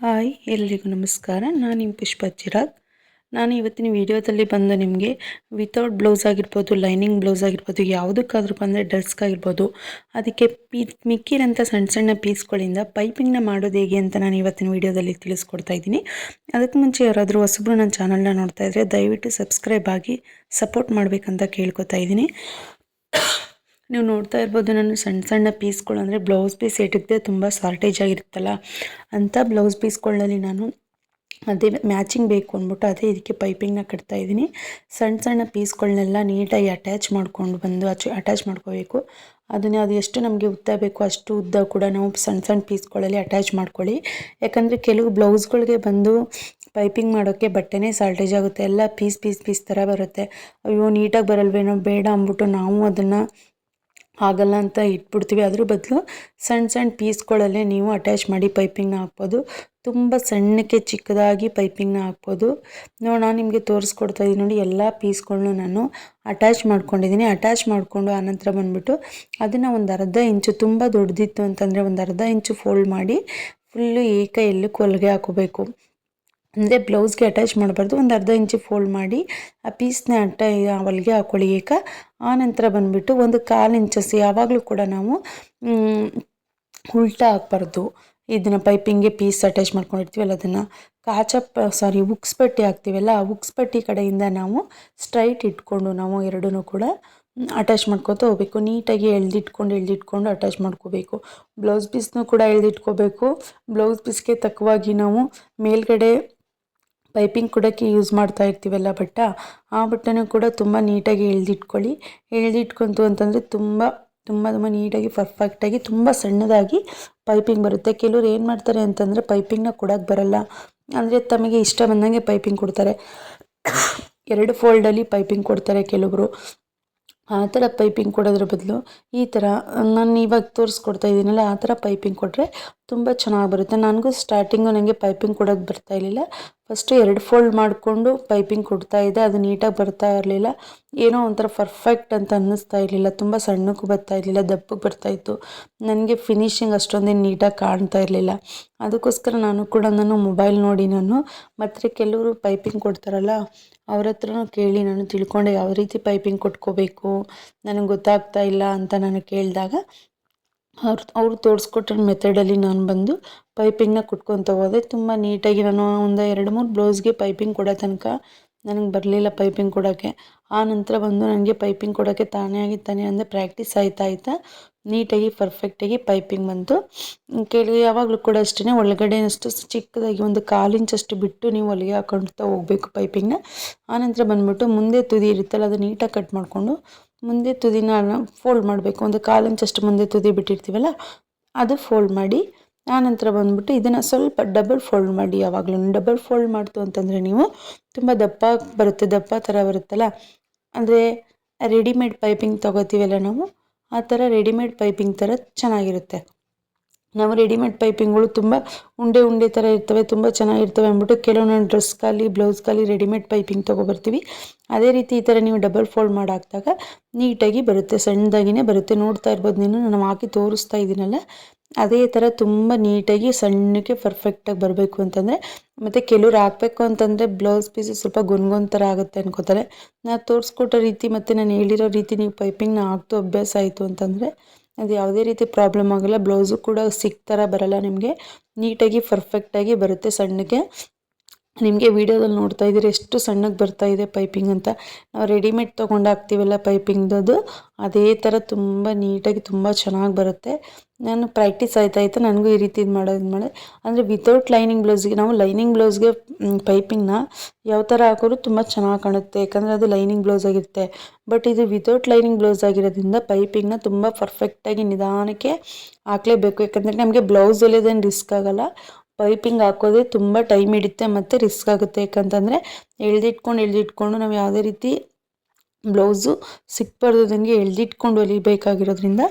Hi ಎಲ್ಲರಿಗೂ ನಮಸ್ಕಾರ. ನಾನು ನಿಮ್ಮ ಪುಷ್ಪ ಚಿರಾಗ್. ನಾನು ಇವತ್ತಿನ ವಿಡಿಯೋದಲ್ಲಿ ಬಂದು ನಿಮಗೆ ವಿತೌಟ್ ಬ್ಲೌಸ್ ಆಗಿರ್ಬೋದು ಲೈನಿಂಗ್ ಬ್ಲೌಸ್ ಆಗಿರ್ಬೋದು, ಯಾವುದಕ್ಕಾದ್ರೂ ಬಂದರೆ ಡ್ರೆಸ್ಗಾಗಿರ್ಬೋದು ಅದಕ್ಕೆ ಪೀ ಮಿಕ್ಕಿರೋಂಥ ಸಣ್ಣ ಸಣ್ಣ ಪೀಸ್ಗಳಿಂದ ಪೈಪಿಂಗ್ನ ಮಾಡೋದು ಹೇಗೆ ಅಂತ ನಾನು ಇವತ್ತಿನ ವಿಡಿಯೋದಲ್ಲಿ ತಿಳಿಸ್ಕೊಡ್ತಾ ಇದ್ದೀನಿ. ಅದಕ್ಕೆ ಮುಂಚೆ ಯಾರಾದರೂ ಹೊಸಬ್ರು ನನ್ನ ಚಾನಲ್ನ ನೋಡ್ತಾ ಇದ್ದರೆ ದಯವಿಟ್ಟು ಸಬ್ಸ್ಕ್ರೈಬ್ ಆಗಿ ಸಪೋರ್ಟ್ ಮಾಡಬೇಕಂತ ಕೇಳ್ಕೊತಾ ಇದ್ದೀನಿ. ನೀವು ನೋಡ್ತಾ ಇರ್ಬೋದು, ನಾನು ಸಣ್ಣ ಸಣ್ಣ ಪೀಸ್ಗಳು ಅಂದರೆ ಬ್ಲೌಸ್ ಪೀಸ್ ಇಟ್ಟಿದ್ದೆ, ತುಂಬ ಶಾರ್ಟೇಜ್ ಆಗಿರುತ್ತಲ್ಲ ಅಂಥ ಬ್ಲೌಸ್ ಪೀಸ್ಗಳಲ್ಲಿ ನಾನು ಅದೇ ಮ್ಯಾಚಿಂಗ್ ಬೇಕು ಅಂದ್ಬಿಟ್ಟು ಅದೇ ಇದಕ್ಕೆ ಪೈಪಿಂಗ್ನ ಕಟ್ತಾ ಇದ್ದೀನಿ. ಸಣ್ಣ ಸಣ್ಣ ಪೀಸ್ಗಳನ್ನೆಲ್ಲ ನೀಟಾಗಿ ಅಟ್ಯಾಚ್ ಮಾಡ್ಕೊಂಡು ಬಂದು ಅಚ್ ಅಟ್ಯಾಚ್ ಮಾಡ್ಕೋಬೇಕು. ಅದನ್ನೇ, ಅದು ಎಷ್ಟು ನಮಗೆ ಉದ್ದ ಬೇಕು ಅಷ್ಟು ಉದ್ದ ಕೂಡ ನಾವು ಸಣ್ಣ ಸಣ್ಣ ಪೀಸ್ಗಳಲ್ಲಿ ಅಟ್ಯಾಚ್ ಮಾಡ್ಕೊಳ್ಳಿ. ಯಾಕಂದರೆ ಕೆಲವು ಬ್ಲೌಸ್ಗಳಿಗೆ ಬಂದು ಪೈಪಿಂಗ್ ಮಾಡೋಕ್ಕೆ ಬಟ್ಟೆನೇ ಸಾಲ್ಟೇಜ್ ಆಗುತ್ತೆ. ಎಲ್ಲ ಪೀಸ್ ಪೀಸ್ ಪೀಸ್ ಥರ ಬರುತ್ತೆ. ಅಯ್ಯೋ, ನೀಟಾಗಿ ಬರಲ್ವೇನೋ, ಬೇಡ ಅಂದ್ಬಿಟ್ಟು ನಾವು ಅದನ್ನು ಆಗಲ್ಲ ಅಂತ ಇಟ್ಬಿಡ್ತೀವಿ. ಅದ್ರ ಬದಲು ಸಣ್ಣ ಸಣ್ಣ ಪೀಸ್ಗಳಲ್ಲೇ ನೀವು ಅಟ್ಯಾಚ್ ಮಾಡಿ ಪೈಪಿಂಗ್ನ ಹಾಕ್ಬೋದು. ತುಂಬ ಸಣ್ಣಕ್ಕೆ ಚಿಕ್ಕದಾಗಿ ಪೈಪಿಂಗ್ನ ಹಾಕ್ಬೋದು. ನೋಡಿ, ನಾನು ನಿಮಗೆ ತೋರಿಸ್ಕೊಡ್ತಾ ಇದ್ದೀನಿ ನೋಡಿ ಎಲ್ಲ ಪೀಸ್ಗಳನ್ನೂ ನಾನು ಅಟ್ಯಾಚ್ ಮಾಡ್ಕೊಂಡಿದ್ದೀನಿ ಅಟ್ಯಾಚ್ ಮಾಡಿಕೊಂಡು ಆನಂತರ ಬಂದುಬಿಟ್ಟು ಅದನ್ನು ಒಂದು ಅರ್ಧ ಇಂಚು ತುಂಬ ದೊಡ್ಡದಿತ್ತು ಅಂತಂದರೆ ಒಂದು ಅರ್ಧ ಇಂಚು ಫೋಲ್ಡ್ ಮಾಡಿ ಫುಲ್ಲು ಏಕ ಎಲ್ಲಕ್ಕೆ ಹೊಲಿಗೆ ಹಾಕೋಬೇಕು. ಅಂದರೆ ಬ್ಲೌಸ್ಗೆ ಅಟ್ಯಾಚ್ ಮಾಡಬಾರ್ದು. ಒಂದು ಅರ್ಧ ಇಂಚು ಫೋಲ್ಡ್ ಮಾಡಿ, ಆ ಪೀಸ್ನ ಅಟ್ಟ ಹೊಲಿಗೆ ಹಾಕೊಳ್ಳಿ ಏಕ. ಆ ನಂತರ ಬಂದುಬಿಟ್ಟು ಒಂದು ಕಾಲು ಇಂಚಸ್, ಯಾವಾಗಲೂ ಕೂಡ ನಾವು ಉಲ್ಟಾ ಹಾಕ್ಬಾರ್ದು. ಇದನ್ನು ಪೈಪಿಂಗ್ಗೆ ಪೀಸ್ ಅಟ್ಯಾಚ್ ಮಾಡ್ಕೊಂಡಿರ್ತೀವಲ್ಲ ಅದನ್ನು. ಕಾಚ ಸಾರಿ ಉಕ್ಸ್ ಪಟ್ಟಿ ಹಾಕ್ತೀವಲ್ಲ, ಆ ಉಕ್ಸ್ ಪಟ್ಟಿ ಕಡೆಯಿಂದ ನಾವು ಸ್ಟ್ರೈಟ್ ಇಟ್ಕೊಂಡು ನಾವು ಎರಡೂ ಕೂಡ ಅಟ್ಯಾಚ್ ಮಾಡ್ಕೊತಾ ಹೋಗ್ಬೇಕು. ನೀಟಾಗಿ ಎಳ್ದಿಟ್ಕೊಂಡು ಎಳ್ದಿಟ್ಕೊಂಡು ಅಟ್ಯಾಚ್ ಮಾಡ್ಕೋಬೇಕು. ಬ್ಲೌಸ್ ಪೀಸ್ನೂ ಕೂಡ ಎಳ್ದಿಟ್ಕೋಬೇಕು. ಬ್ಲೌಸ್ ಪೀಸ್ಗೆ ತಕ್ಕವಾಗಿ ನಾವು ಮೇಲ್ಗಡೆ ಪೈಪಿಂಗ್ ಕೊಡೋಕ್ಕೆ ಯೂಸ್ ಮಾಡ್ತಾ ಇರ್ತೀವಲ್ಲ ಬಟ್ಟ ಆ ಬಟ್ಟೆನೂ ಕೂಡ ತುಂಬ ನೀಟಾಗಿ ಎಳ್ದಿಟ್ಕೊಳ್ಳಿ. ಎಳ್ದಿಟ್ಕೊಂತು ಅಂತಂದರೆ ತುಂಬ ತುಂಬ ತುಂಬ ನೀಟಾಗಿ ಪರ್ಫೆಕ್ಟಾಗಿ ತುಂಬ ಸಣ್ಣದಾಗಿ ಪೈಪಿಂಗ್ ಬರುತ್ತೆ. ಕೆಲವ್ರು ಏನು ಮಾಡ್ತಾರೆ ಅಂತಂದರೆ ಪೈಪಿಂಗ್ನ ಕೊಡೋಕ್ಕೆ ಬರಲ್ಲ. ಅಂದರೆ ತಮಗೆ ಇಷ್ಟ ಬಂದಂಗೆ ಪೈಪಿಂಗ್ ಕೊಡ್ತಾರೆ. ಎರಡು ಫೋಲ್ಡಲ್ಲಿ ಪೈಪಿಂಗ್ ಕೊಡ್ತಾರೆ ಕೆಲವರು. ಆ ಥರ ಪೈಪಿಂಗ್ ಕೊಡೋದ್ರ ಬದಲು ಈ ಥರ, ನಾನು ಇವಾಗ ತೋರಿಸ್ಕೊಡ್ತಾ ಇದ್ದೀನಲ್ಲ ಆ ಥರ ಪೈಪಿಂಗ್ ಕೊಟ್ಟರೆ ತುಂಬ ಚೆನ್ನಾಗಿ ಬರುತ್ತೆ. ನನಗೂ ಸ್ಟಾರ್ಟಿಂಗು ನನಗೆ ಪೈಪಿಂಗ್ ಕೊಡೋದು ಬರ್ತಾ ಇರಲಿಲ್ಲ. ಫಸ್ಟು ಎರಡು ಫೋಲ್ಡ್ ಮಾಡಿಕೊಂಡು ಪೈಪಿಂಗ್ ಕೊಡ್ತಾ ಇದ್ದೆ. ಅದು ನೀಟಾಗಿ ಬರ್ತಾ ಇರಲಿಲ್ಲ. ಏನೋ ಒಂಥರ ಪರ್ಫೆಕ್ಟ್ ಅಂತ ಅನ್ನಿಸ್ತಾ ಇರಲಿಲ್ಲ. ತುಂಬ ಸಣ್ಣಕ್ಕೂ ಬರ್ತಾ ಇರಲಿಲ್ಲ. ದಪ್ಪಕ್ಕೆ ಬರ್ತಾಯಿತ್ತು ನನಗೆ ಫಿನಿಶಿಂಗ್ ಅಷ್ಟೊಂದೇನು ನೀಟಾಗಿ ಕಾಣ್ತಾ ಇರಲಿಲ್ಲ. ಅದಕ್ಕೋಸ್ಕರ ನಾನು ಕೂಡ ನಾನು ಮೊಬೈಲ್ ನೋಡಿ ನಾನು. ಮತ್ತು ಕೆಲವರು ಪೈಪಿಂಗ್ ಕೊಡ್ತಾರಲ್ಲ ಅವ್ರ ಹತ್ರನೂ ಕೇಳಿ ನಾನು ತಿಳ್ಕೊಂಡೆ ಯಾವ ರೀತಿ ಪೈಪಿಂಗ್ ಕೊಟ್ಕೋಬೇಕು, ನನಗೆ ಗೊತ್ತಾಗ್ತಾ ಇಲ್ಲ ಅಂತ ನಾನು ಕೇಳಿದಾಗ ಅವ್ರು ಅವ್ರು ತೋರಿಸ್ಕೊಟ್ರ ಮೆಥಡಲ್ಲಿ ನಾನು ಬಂದು ಪೈಪಿಂಗ್ನ ಕುಟ್ಕೊತ ಹೋದೆ ತುಂಬ ನೀಟಾಗಿ ನಾನು ಒಂದು ಎರಡು ಮೂರು ಬ್ಲೌಸ್ಗೆ ಪೈಪಿಂಗ್ ಕೊಡೋ ತನಕ ನನಗೆ ಬರಲಿಲ್ಲ ಪೈಪಿಂಗ್ ಕೊಡೋಕ್ಕೆ ಆ ನಂತರ ಬಂದು ನನಗೆ ಪೈಪಿಂಗ್ ಕೊಡೋಕ್ಕೆ ತಾನೇ ಆಗಿ ತಾನೇ ಅಂದರೆ ಪ್ರಾಕ್ಟೀಸ್ ಆಯ್ತಾ ಆಯ್ತಾ ನೀಟಾಗಿ ಪರ್ಫೆಕ್ಟಾಗಿ ಪೈಪಿಂಗ್ ಬಂತು. ಕೇಳಿ ಯಾವಾಗಲೂ ಕೂಡ ಅಷ್ಟೇ ಒಳಗಡೆ ಅಷ್ಟು ಚಿಕ್ಕದಾಗಿ ಒಂದು ಕಾಲಿಂಚಷ್ಟು ಬಿಟ್ಟು ನೀವು ಹೊಲಿಗೆ ಹಾಕೊಳ್ತಾ ಹೋಗಬೇಕು ಪೈಪಿಂಗ್ನ ಆನಂತರ ಬಂದ್ಬಿಟ್ಟು ಮುಂದೆ ತುದಿ ಇರುತ್ತಲ್ಲ ಅದು ನೀಟಾಗಿ ಕಟ್ ಮಾಡಿಕೊಂಡು ಮುಂದೆ ತುದಿನ ಫೋಲ್ಡ್ ಮಾಡಬೇಕು. ಒಂದು ಕಾಲಿಂಚಷ್ಟು ಮುಂದೆ ತುದಿ ಬಿಟ್ಟಿರ್ತೀವಲ್ಲ, ಅದು ಫೋಲ್ಡ್ ಮಾಡಿ ಆನಂತರ ಬಂದ್ಬಿಟ್ಟು ಇದನ್ನು ಸ್ವಲ್ಪ ಡಬಲ್ ಫೋಲ್ಡ್ ಮಾಡಿ ಯಾವಾಗಲೂ. ಡಬಲ್ ಫೋಲ್ಡ್ ಮಾಡ್ತು ಅಂತಂದರೆ ನೀವು ತುಂಬ ದಪ್ಪ ಬರುತ್ತೆ, ದಪ್ಪ ಥರ ಬರುತ್ತಲ್ಲ. ಅಂದರೆ ರೆಡಿಮೇಡ್ ಪೈಪಿಂಗ್ ತೊಗೋತೀವಲ್ಲ ನಾವು ಆ ಥರ ರೆಡಿಮೇಡ್ ಪೈಪಿಂಗ್ ಥರ ಚೆನ್ನಾಗಿರುತ್ತೆ. ನಾವು ರೆಡಿಮೇಡ್ ಪೈಪಿಂಗ್ಗಳು ತುಂಬ ಉಂಡೆ ಉಂಡೆ ಥರ ಇರ್ತವೆ, ತುಂಬ ಚೆನ್ನಾಗಿರ್ತವೆ ಅಂದ್ಬಿಟ್ಟು ಕೆಲವೊಂದು ಡ್ರೆಸ್ ಖಾಲಿ ಬ್ಲೌಸ್ ಖಾಲಿ ರೆಡಿಮೇಡ್ ಪೈಪಿಂಗ್ ತೊಗೊಬರ್ತೀವಿ. ಅದೇ ರೀತಿ ಈ ಥರ ನೀವು ಡಬಲ್ ಫೋಲ್ಡ್ ಮಾಡಿ ಹಾಕಿದಾಗ ನೀಟಾಗಿ ಬರುತ್ತೆ, ಸಣ್ಣದಾಗಿನೇ ಬರುತ್ತೆ. ನೋಡ್ತಾ ಇರ್ಬೋದು ನೀನು, ನಾನು ಹಾಕಿ ತೋರಿಸ್ತಾ ಇದ್ದೀನಲ್ಲ ಅದೇ ಥರ ತುಂಬ ನೀಟಾಗಿ ಸಣ್ಣಕ್ಕೆ ಪರ್ಫೆಕ್ಟಾಗಿ ಬರಬೇಕು ಅಂತಂದರೆ, ಮತ್ತು ಕೆಲವ್ರು ಹಾಕಬೇಕು ಅಂತಂದರೆ ಬ್ಲೌಸ್ ಪೀಸು ಸ್ವಲ್ಪ ಗುನ್ಗೊನ್ ಥರ ಆಗುತ್ತೆ ಅನ್ಕೋತಾರೆ. ನಾನು ತೋರಿಸ್ಕೊಟ್ಟ ರೀತಿ ಮತ್ತು ನಾನು ಹೇಳಿರೋ ರೀತಿ ನೀವು ಪೈಪಿಂಗ್ನ ಹಾಕ್ತು ಅಭ್ಯಾಸ ಆಯಿತು ಅಂತಂದರೆ ಅದು ಯಾವುದೇ ರೀತಿ ಪ್ರಾಬ್ಲಮ್ ಆಗೋಲ್ಲ. ಬ್ಲೌಸು ಕೂಡ ಸಿಕ್ ಥರ ಬರೋಲ್ಲ ನಿಮಗೆ. ನೀಟಾಗಿ ಪರ್ಫೆಕ್ಟಾಗಿ ಬರುತ್ತೆ ಸಣ್ಣಗೆ. ನಿಮಗೆ ವೀಡಿಯೋದಲ್ಲಿ ನೋಡ್ತಾ ಇದ್ದೀರಿ, ಎಷ್ಟು ಸಣ್ಣಗೆ ಬರ್ತಾ ಇದೆ ಪೈಪಿಂಗ್ ಅಂತ. ನಾವು ರೆಡಿಮೇಡ್ ತೊಗೊಂಡು ಹಾಕ್ತೀವಲ್ಲ ಪೈಪಿಂಗ್ದದು, ಅದೇ ಥರ ತುಂಬ ನೀಟಾಗಿ ತುಂಬ ಚೆನ್ನಾಗಿ ಬರುತ್ತೆ. ನಾನು ಪ್ರಾಕ್ಟೀಸ್ ಆಯ್ತಾ ಇತ್ತು ನನಗೂ ಈ ರೀತಿ ಮಾಡೋದು ಮಾಡಿ ಅಂದರೆ ವಿತೌಟ್ ಲೈನಿಂಗ್ ಬ್ಲೌಸ್ಗೆ ನಾವು ಲೈನಿಂಗ್ ಬ್ಲೌಸ್ಗೆ ಪೈಪಿಂಗ್ನ ಯಾವ ಥರ ಹಾಕೋರು ತುಂಬ ಚೆನ್ನಾಗಿ ಕಾಣುತ್ತೆ. ಯಾಕಂದರೆ ಅದು ಲೈನಿಂಗ್ ಬ್ಲೌಸ್ ಆಗಿರುತ್ತೆ. ಬಟ್ ಇದು ವಿತೌಟ್ ಲೈನಿಂಗ್ ಬ್ಲೌಸ್ ಆಗಿರೋದ್ರಿಂದ ಪೈಪಿಂಗ್ನ ತುಂಬ ಪರ್ಫೆಕ್ಟಾಗಿ ನಿಧಾನಕ್ಕೆ ಹಾಕಲೇಬೇಕು. ಯಾಕಂದರೆ ನಮಗೆ ಬ್ಲೌಸ್ ಹೊಲಿಯೋದೇನು ರಿಸ್ಕ್ ಆಗೋಲ್ಲ. ಪೈಪಿಂಗ್ ಹಾಕೋದೇ ತುಂಬ ಟೈಮ್ ಹಿಡಿಯುತ್ತೆ ಮತ್ತು ರಿಸ್ಕ್ ಆಗುತ್ತೆ. ಯಾಕಂತಂದರೆ ಎಳ್ದಿಟ್ಕೊಂಡು ಎಳ್ದಿಟ್ಕೊಂಡು ನಾವು ಯಾವುದೇ ರೀತಿ ಬ್ಲೌಸು ಸಿಕ್ಬಾರ್ದಂಗೆ ಎಳ್ದಿಟ್ಕೊಂಡು ಹೊಲಿಬೇಕಾಗಿರೋದ್ರಿಂದ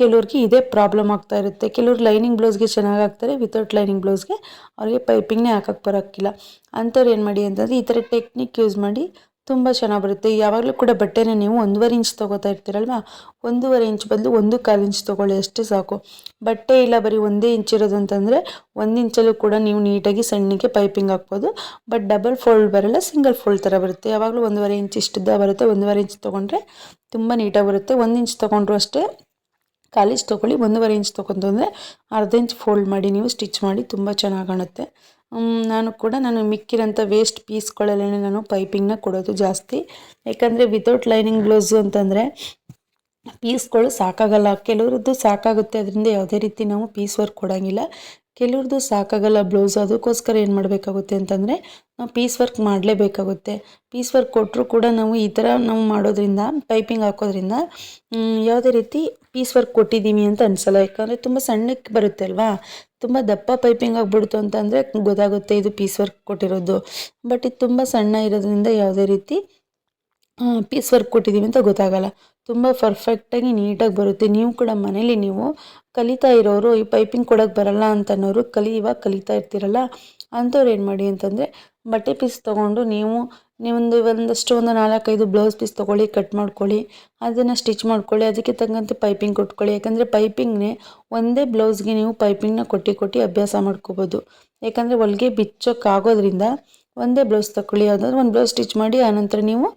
ಕೆಲವ್ರಿಗೆ ಇದೇ ಪ್ರಾಬ್ಲಮ್ ಆಗ್ತಾ ಇರುತ್ತೆ. ಕೆಲವ್ರು ಲೈನಿಂಗ್ ಬ್ಲೌಸ್ಗೆ ಚೆನ್ನಾಗಿ ಹಾಕ್ತಾರೆ ವಿತೌಟ್ ಲೈನಿಂಗ್ ಬ್ಲೌಸ್ಗೆ ಅವ್ರಿಗೆ ಪೈಪಿಂಗ್ನೇ ಹಾಕಕ್ಕೆ ಬರೋಕ್ಕಿಲ್ಲ. ಅಂಥವ್ರು ಏನು ಮಾಡಿ ಅಂತಂದರೆ ಈ ಥರ ಟೆಕ್ನಿಕ್ ಯೂಸ್ ಮಾಡಿ ತುಂಬ ಚೆನ್ನಾಗಿ ಬರುತ್ತೆ. ಯಾವಾಗಲೂ ಕೂಡ ಬಟ್ಟೆನ ನೀವು ಒಂದೂವರೆ ಇಂಚ್ ತೊಗೋತಾ ಇರ್ತೀರಲ್ವ? ಒಂದೂವರೆ ಇಂಚ್ ಬದಲು ಒಂದು ಕಾಲು ಇಂಚ್ ತೊಗೊಳ್ಳಿ, ಅಷ್ಟೇ ಸಾಕು. ಬಟ್ಟೆ ಇಲ್ಲ ಬರೀ ಒಂದೇ ಇಂಚ್ ಇರೋದು ಅಂತಂದರೆ ಒಂದು ಇಂಚಲ್ಲೂ ಕೂಡ ನೀವು ನೀಟಾಗಿ ಸಣ್ಣಗೆ ಪೈಪಿಂಗ್ ಹಾಕ್ಬೋದು. ಬಟ್ ಡಬಲ್ ಫೋಲ್ಡ್ ಬರಲ್ಲ, ಸಿಂಗಲ್ ಫೋಲ್ಡ್ ಥರ ಬರುತ್ತೆ. ಯಾವಾಗಲೂ ಒಂದೂವರೆ ಇಂಚ್ ಇಷ್ಟದ ಬರುತ್ತೆ. ಒಂದೂವರೆ ಇಂಚ್ ತೊಗೊಂಡ್ರೆ ತುಂಬ ನೀಟಾಗಿ ಬರುತ್ತೆ. ಒಂದು ಇಂಚ್ ತೊಗೊಂಡ್ರು ಅಷ್ಟೇ ಕಾಲೇಜ್ ತೊಗೊಳ್ಳಿ, ಒಂದೂವರೆ ಇಂಚ್ ತೊಗೊಂಡು ಅಂದರೆ ಅರ್ಧ ಇಂಚ್ ಫೋಲ್ಡ್ ಮಾಡಿ ನೀವು ಸ್ಟಿಚ್ ಮಾಡಿ ತುಂಬ ಚೆನ್ನಾಗಿ ಕಾಣುತ್ತೆ. ನಾನು ಕೂಡ ನಾನು ಮಿಕ್ಕಿರೋಂಥ ವೇಸ್ಟ್ ಪೀಸ್ಗಳಲ್ಲೇ ನಾನು ಪೈಪಿಂಗ್ನ ಕೊಡೋದು ಜಾಸ್ತಿ. ಯಾಕಂದರೆ ವಿತೌಟ್ ಲೈನಿಂಗ್ ಬ್ಲೌಸು ಅಂತಂದರೆ ಪೀಸ್ಗಳು ಸಾಕಾಗಲ್ಲ. ಕೆಲವರದ್ದು ಸಾಕಾಗುತ್ತೆ. ಅದರಿಂದ ಯಾವುದೇ ರೀತಿ ನಾವು ಪೀಸ್ ವರ್ಕ್ ಕೊಡೋಂಗಿಲ್ಲ. ಕೆಲವ್ರದ್ದು ಸಾಕಾಗಲ್ಲ ಬ್ಲೌಸ್ ಅದಕ್ಕೋಸ್ಕರ ಏನು ಮಾಡಬೇಕಾಗುತ್ತೆ ಅಂತಂದರೆ ನಾವು ಪೀಸ್ ವರ್ಕ್ ಮಾಡಲೇಬೇಕಾಗುತ್ತೆ. ಪೀಸ್ ವರ್ಕ್ ಕೊಟ್ಟರು ಕೂಡ ನಾವು ಈ ಥರ ನಾವು ಮಾಡೋದ್ರಿಂದ ಪೈಪಿಂಗ್ ಹಾಕೋದ್ರಿಂದ ಯಾವುದೇ ರೀತಿ ಪೀಸ್ ವರ್ಕ್ ಕೊಟ್ಟಿದ್ದೀವಿ ಅಂತ ಅನಿಸಲ್ಲ. ಯಾಕಂದರೆ ತುಂಬ ಸಣ್ಣಕ್ಕೆ ಬರುತ್ತೆ ಅಲ್ವಾ? ತುಂಬ ದಪ್ಪ ಪೈಪಿಂಗ್ ಆಗಿಬಿಡ್ತು ಅಂತಂದರೆ ಗೊತ್ತಾಗುತ್ತೆ ಇದು ಪೀಸ್ ವರ್ಕ್ ಕೊಟ್ಟಿರೋದು. ಬಟ್ ಇದು ತುಂಬ ಸಣ್ಣ ಇರೋದ್ರಿಂದ ಯಾವುದೇ ರೀತಿ ಪೀಸ್ ವರ್ಕ್ ಕೊಟ್ಟಿದ್ದೀವಿ ಅಂತ ಗೊತ್ತಾಗಲ್ಲ. ತುಂಬ ಪರ್ಫೆಕ್ಟಾಗಿ ನೀಟಾಗಿ ಬರುತ್ತೆ. ನೀವು ಕೂಡ ಮನೇಲಿ ನೀವು ಕಲಿತಾ ಇರೋರು, ಈ ಪೈಪಿಂಗ್ ಕೊಡೋಕ್ಕೆ ಬರಲ್ಲ ಅಂತನೋರು ಕಲಿ, ಇವಾಗ ಕಲಿತಾ ಇರ್ತೀರಲ್ಲ, ಅಂಥವ್ರು ಏನು ಮಾಡಿ ಅಂತಂದರೆ ಬಟ್ಟೆ ಪೀಸ್ ತೊಗೊಂಡು ನೀವು ನೀವೊಂದು ಒಂದಷ್ಟು ಒಂದು ನಾಲ್ಕೈದು ಬ್ಲೌಸ್ ಪೀಸ್ ತೊಗೊಳ್ಳಿ ಕಟ್ ಮಾಡ್ಕೊಳ್ಳಿ, ಅದನ್ನು ಸ್ಟಿಚ್ ಮಾಡ್ಕೊಳ್ಳಿ, ಅದಕ್ಕೆ ತಕ್ಕಂತೆ ಪೈಪಿಂಗ್ ಕೊಟ್ಕೊಳ್ಳಿ. ಯಾಕಂದರೆ ಪೈಪಿಂಗ್ನೇ ಒಂದೇ ಬ್ಲೌಸ್ಗೆ ನೀವು ಪೈಪಿಂಗ್ನ ಕೊಟ್ಟಿ, ಕೊಟ್ಟು ಅಭ್ಯಾಸ ಮಾಡ್ಕೋಬೋದು. ಯಾಕಂದರೆ ಹೊಲಿಗೆ ಬಿಚ್ಚೋಕ್ಕಾಗೋದ್ರಿಂದ ಒಂದೇ ಬ್ಲೌಸ್ ತಗೊಳ್ಳಿ ಯಾವುದಾದ್ರು ಒಂದು ಬ್ಲೌಸ್ ಸ್ಟಿಚ್ ಮಾಡಿ, ಆನಂತರ ನೀವು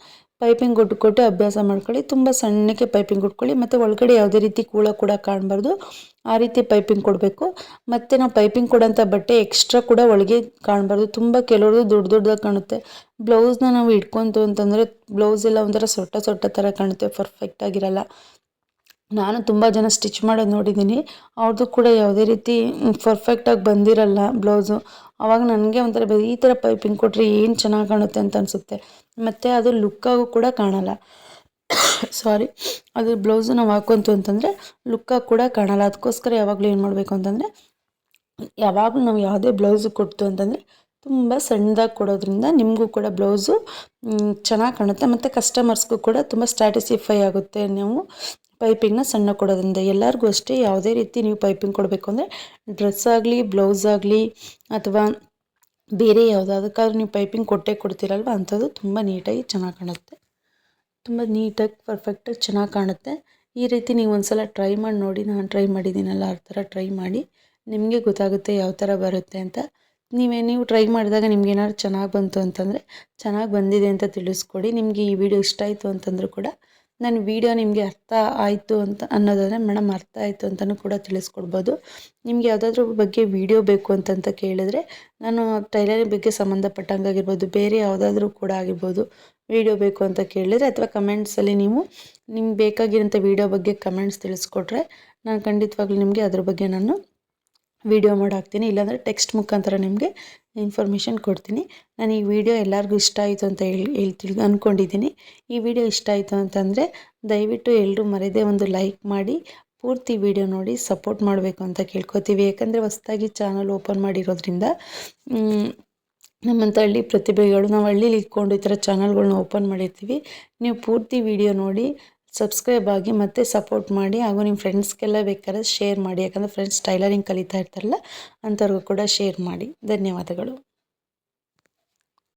ಪೈಪಿಂಗ್ ಉಟ್ಕೊಟ್ಟು ಕೊಟ್ಟು ಅಭ್ಯಾಸ ಮಾಡ್ಕೊಳ್ಳಿ. ತುಂಬ ಸಣ್ಣಕ್ಕೆ ಪೈಪಿಂಗ್ ಉಟ್ಕೊಳ್ಳಿ. ಮತ್ತು ಒಳಗಡೆ ಯಾವುದೇ ರೀತಿ ಕೂಳ ಕೂಡ ಕಾಣಬಾರ್ದು. ಆ ರೀತಿ ಪೈಪಿಂಗ್ ಕೊಡಬೇಕು. ಮತ್ತು ನಾವು ಪೈಪಿಂಗ್ ಕೊಡೋಂಥ ಬಟ್ಟೆ ಎಕ್ಸ್ಟ್ರಾ ಕೂಡ ಒಳಗೆ ಕಾಣಬಾರ್ದು. ತುಂಬ ಕೆಲವ್ರದ್ದು ದೊಡ್ಡ ದೊಡ್ಡದಾಗಿ ಕಾಣುತ್ತೆ. ಬ್ಲೌಸ್ನ ನಾವು ಇಟ್ಕೊಂತು ಅಂತಂದರೆ ಬ್ಲೌಸ್ ಎಲ್ಲ ಒಂಥರ ಸೊಟ್ಟ ಸೊಟ್ಟ ಥರ ಕಾಣುತ್ತೆ. ಪರ್ಫೆಕ್ಟಾಗಿರಲ್ಲ ನಾನು ತುಂಬ ಜನ ಸ್ಟಿಚ್ ಮಾಡೋದು ನೋಡಿದ್ದೀನಿ. ಅವ್ರದ್ದು ಕೂಡ ಯಾವುದೇ ರೀತಿ ಪರ್ಫೆಕ್ಟಾಗಿ ಬಂದಿರಲ್ಲ ಬ್ಲೌಸು. ಆವಾಗ ನನಗೆ ಒಂಥರ ಈ ಥರ ಪೈಪಿಂಗ್ ಕೊಟ್ಟರೆ ಏನು ಚೆನ್ನಾಗಿ ಕಾಣುತ್ತೆ ಅಂತ ಅನಿಸುತ್ತೆ. ಮತ್ತು ಅದು ಲುಕ್ಕಾಗೂ ಕೂಡ ಕಾಣಲ್ಲ. ಸಾರಿ ಅದು ಬ್ಲೌಸು ನಾವು ಹಾಕೊಂತು ಅಂತಂದರೆ ಲುಕ್ಕಾಗಿ ಕೂಡ ಕಾಣಲ್ಲ. ಅದಕ್ಕೋಸ್ಕರ ಯಾವಾಗಲೂ ಏನು ಮಾಡಬೇಕು ಅಂತಂದರೆ, ಯಾವಾಗಲೂ ನಾವು ಯಾವುದೇ ಬ್ಲೌಸು ಕೊಡ್ತು ಅಂತಂದರೆ ತುಂಬ ಸಣ್ಣದಾಗಿ ಕೊಡೋದ್ರಿಂದ ನಿಮಗೂ ಕೂಡ ಬ್ಲೌಸು ಚೆನ್ನಾಗಿ ಕಾಣುತ್ತೆ. ಮತ್ತು ಕಸ್ಟಮರ್ಸ್ಗೂ ಕೂಡ ತುಂಬ ಸ್ಟ್ಯಾಟಿಸಿಫೈ ಆಗುತ್ತೆ. ನೀವು ಪೈಪಿಂಗ್ನ ಸಣ್ಣ ಕೊಡೋದ್ರಿಂದ ಎಲ್ಲರಿಗೂ ಅಷ್ಟೇ ಯಾವುದೇ ರೀತಿ ನೀವು ಪೈಪಿಂಗ್ ಕೊಡಬೇಕು ಅಂದರೆ ಡ್ರೆಸ್ ಆಗಲಿ ಬ್ಲೌಸ್ ಆಗಲಿ ಅಥವಾ ಬೇರೆ ಯಾವುದಾದಕ್ಕಾದ್ರೂ ನೀವು ಪೈಪಿಂಗ್ ಕೊಟ್ಟೇ ಕೊಡ್ತೀರಲ್ವ? ಅಂಥದ್ದು ತುಂಬ ನೀಟಾಗಿ ಚೆನ್ನಾಗಿ ಕಾಣುತ್ತೆ. ತುಂಬ ನೀಟಾಗಿ ಪರ್ಫೆಕ್ಟಾಗಿ ಚೆನ್ನಾಗಿ ಕಾಣುತ್ತೆ. ಈ ರೀತಿ ನೀವು ಒಂದು ಸಲ ಟ್ರೈ ಮಾಡಿ ನೋಡಿ, ನಾನು ಟ್ರೈ ಮಾಡಿದ್ದೀನಲ್ಲ, ಆ ಥರ ಟ್ರೈ ಮಾಡಿ, ನಿಮಗೆ ಗೊತ್ತಾಗುತ್ತೆ ಯಾವ ಥರ ಬರುತ್ತೆ ಅಂತ. ನೀವೇ, ನೀವು ಟ್ರೈ ಮಾಡಿದಾಗ ನಿಮ್ಗೆ ಏನಾದ್ರು ಚೆನ್ನಾಗಿ ಬಂತು ಅಂತಂದರೆ, ಚೆನ್ನಾಗಿ ಬಂದಿದೆ ಅಂತ ತಿಳಿಸ್ಕೊಡಿ. ನಿಮಗೆ ಈ ವಿಡಿಯೋ ಇಷ್ಟ ಆಯಿತು ಅಂತಂದರೂ ಕೂಡ ನನ್ನ ವಿಡಿಯೋ ನಿಮಗೆ ಅರ್ಥ ಆಯಿತು ಅಂತ ಅನ್ನೋದಾದರೆ ಮೇಡಮ್ ಅರ್ಥ ಆಯಿತು ಅಂತಲೂ ಕೂಡ ತಿಳಿಸ್ಕೊಡ್ಬೋದು. ನಿಮಗೆ ಯಾವುದಾದ್ರೂ ಬಗ್ಗೆ ವಿಡಿಯೋ ಬೇಕು ಅಂತಂತ ಕೇಳಿದ್ರೆ ನಾನು ಟೈಲರಿಂಗ್ ಬಗ್ಗೆ ಸಂಬಂಧಪಟ್ಟಂಗಾಗಿರ್ಬೋದು ಬೇರೆ ಯಾವುದಾದ್ರೂ ಕೂಡ ಆಗಿರ್ಬೋದು ವೀಡಿಯೋ ಬೇಕು ಅಂತ ಕೇಳಿದರೆ ಅಥವಾ ಕಮೆಂಟ್ಸಲ್ಲಿ ನೀವು ನಿಮ್ಗೆ ಬೇಕಾಗಿರೋಂಥ ವೀಡಿಯೋ ಬಗ್ಗೆ ಕಮೆಂಟ್ಸ್ ತಿಳಿಸ್ಕೊಟ್ರೆ ನಾನು ಖಂಡಿತವಾಗ್ಲೂ ನಿಮಗೆ ಅದ್ರ ಬಗ್ಗೆ ನಾನು ವಿಡಿಯೋ ಮಾಡಿ ಹಾಕ್ತೀನಿ. ಇಲ್ಲಾಂದರೆ ಟೆಕ್ಸ್ಟ್ ಮುಖಾಂತರ ನಿಮಗೆ ಇನ್ಫಾರ್ಮೇಷನ್ ಕೊಡ್ತೀನಿ. ನಾನು ಈ ವಿಡಿಯೋ ಎಲ್ಲರಿಗೂ ಇಷ್ಟ ಆಯಿತು ಅಂತ ಹೇಳಿ ಹೇಳ್ತಿಳ್ ಅಂದ್ಕೊಂಡಿದ್ದೀನಿ ಈ ವಿಡಿಯೋ ಇಷ್ಟ ಆಯಿತು ಅಂತಂದರೆ ದಯವಿಟ್ಟು ಎಲ್ಲರೂ ಮರೆಯದೇ ಒಂದು ಲೈಕ್ ಮಾಡಿ, ಪೂರ್ತಿ ವಿಡಿಯೋ ನೋಡಿ ಸಪೋರ್ಟ್ ಮಾಡಬೇಕು ಅಂತ ಕೇಳ್ಕೊತೀವಿ. ಯಾಕಂದರೆ ಹೊಸ್ದಾಗಿ ಚಾನಲ್ ಓಪನ್ ಮಾಡಿರೋದ್ರಿಂದ ನಮ್ಮಂಥ ಹಳ್ಳಿ ಪ್ರತಿಭೆಗಳು, ನಾವು ಹಳ್ಳಿಲಿ ಇಟ್ಕೊಂಡು ಈ ಥರ ಚಾನಲ್ಗಳ್ನ ಓಪನ್ ಮಾಡಿರ್ತೀವಿ. ನೀವು ಪೂರ್ತಿ ವಿಡಿಯೋ ನೋಡಿ ಸಬ್ಸ್ಕ್ರೈಬ್ ಆಗಿ ಮತ್ತು ಸಪೋರ್ಟ್ ಮಾಡಿ ಹಾಗೂ ನಿಮ್ಮ ಫ್ರೆಂಡ್ಸ್ಗೆಲ್ಲ ಬೇಕಾದ್ರೆ ಶೇರ್ ಮಾಡಿ. ಯಾಕಂದರೆ ಫ್ರೆಂಡ್ಸ್ ಟೈಲರಿಂಗ್ ಕಲಿತಾ ಇರ್ತಾರಲ್ಲ, ಅಂಥವ್ರಿಗೂ ಕೂಡ ಶೇರ್ ಮಾಡಿ. ಧನ್ಯವಾದಗಳು.